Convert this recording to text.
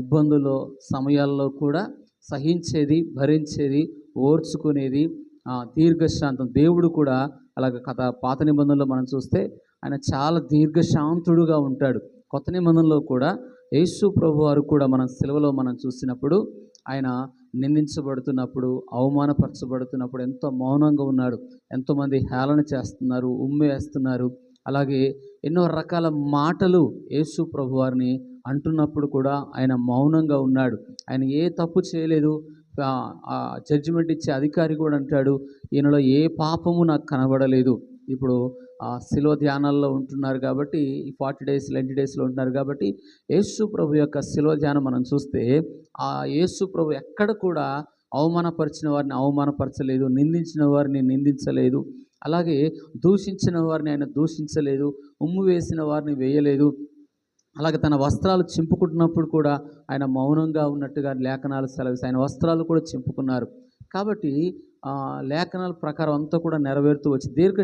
ఇబ్బందులు సమయాల్లో కూడా సహించేది భరించేది ఓర్చుకునేది దీర్ఘశాంతం. దేవుడు కూడా అలాగ కథ పాత నిబంధనలో మనం చూస్తే ఆయన చాలా దీర్ఘశాంతుడుగా ఉంటాడు. కొత్త నిబంధనలో కూడా యేసు ప్రభు వారు కూడా మనం సెలవులో మనం చూసినప్పుడు ఆయన నిందించబడుతున్నప్పుడు అవమానపరచబడుతున్నప్పుడు ఎంతో మౌనంగా ఉన్నాడు. ఎంతోమంది హేళన చేస్తున్నారు ఉమ్మేస్తున్నారు అలాగే ఎన్నో రకాల మాటలు యేసు ప్రభు వారిని అంటున్నప్పుడు కూడా ఆయన మౌనంగా ఉన్నాడు. ఆయన ఏ తప్పు చేయలేదు. జడ్జిమెంట్ ఇచ్చే అధికారి కూడా అంటాడు ఈయనలో ఏ పాపము నాకు కనబడలేదు. ఇప్పుడు శిలో ధ్యానాల్లో ఉంటున్నారు కాబట్టి ఈ ఫార్టీ డేస్ లెంటీ డేస్లో ఉంటున్నారు కాబట్టి యేసు ప్రభు యొక్క శిలో ధ్యానం మనం చూస్తే ఆ యేసు ప్రభు ఎక్కడ కూడా అవమానపరిచిన వారిని అవమానపరచలేదు నిందించిన వారిని నిందించలేదు. అలాగే దూషించిన వారిని ఆయన దూషించలేదు ఉమ్ము వేసిన వారిని వేయలేదు. అలాగే తన వస్త్రాలు చింపుకుంటున్నప్పుడు కూడా ఆయన మౌనంగా ఉన్నట్టుగా లేఖనాలు సెలవిస్తాయి. ఆయన వస్త్రాలు కూడా చింపుకున్నారు. కాబట్టి లేఖనాల ప్రకారం అంతా కూడా నెరవేరుతూ వచ్చి దీర్ఘ